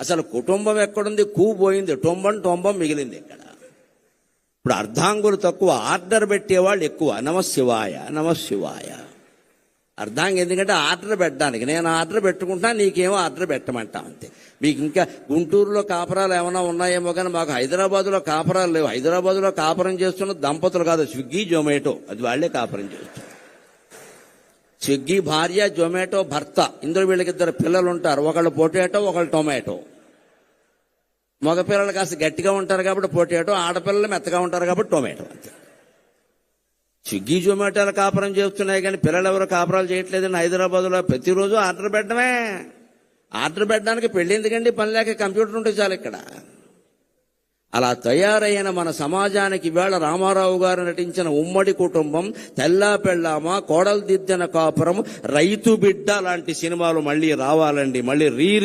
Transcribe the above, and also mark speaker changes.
Speaker 1: అసలు కుటుంబం ఎక్కడుంది? కూ పోయింది. టొంబం టొంబం మిగిలింది ఇక్కడ. ఇప్పుడు అర్ధాంగులు తక్కువ. ఆర్డర్ పెట్టేవాళ్ళు ఎక్కువ. నమశివాయ నమశివాయ అర్ధాంగి ఎందుకంటే ఆర్డర్ పెట్టడానికి. నేను ఆర్డర్ పెట్టుకుంటా నీకేమో ఆర్డర్ పెట్టమంటా అంతే. మీకు ఇంకా గుంటూరులో కాపురాలు ఏమైనా ఉన్నాయేమో కానీ మాకు హైదరాబాద్లో కాపురాలు లేవు. హైదరాబాద్లో కాపురం చేస్తున్న దంపతులు కాదు. స్విగ్గీ జొమాటో. అది వాళ్ళే కాపురం చేస్తారు. స్విగ్గీ భార్య జొమాటో భర్త. ఇందులో వీళ్ళకి ఇద్దరు పిల్లలు ఉంటారు ఒకళ్ళు పొటాటో ఒకళ్ళు టొమాటో. మగపిల్లలు కాస్త గట్టిగా ఉంటారు కాబట్టి పొటాటో ఆడపిల్లలు మెత్తగా ఉంటారు కాబట్టి టొమాటో అంతే. స్విగ్గీ జొమాటోలు కాపురం చేస్తున్నాయి కానీ పిల్లలు ఎవరు కాపురాలు చేయట్లేదని హైదరాబాద్లో ప్రతిరోజు ఆర్డర్ పెట్టడమే. ఆర్డర్ పెట్టడానికి పెళ్ళి ఎందుకండి? పని లేక కంప్యూటర్ ఉంటే చాలు ఇక్కడ. అలా తయారైన మన సమాజానికి వేళ రామారావు గారు నటించిన ఉమ్మడి కుటుంబం తెల్లా పెళ్ళామ కోడలు దిద్దిన కాపురం రైతు బిడ్డ లాంటి సినిమాలు మళ్ళీ రావాలండి. మళ్ళీ రీ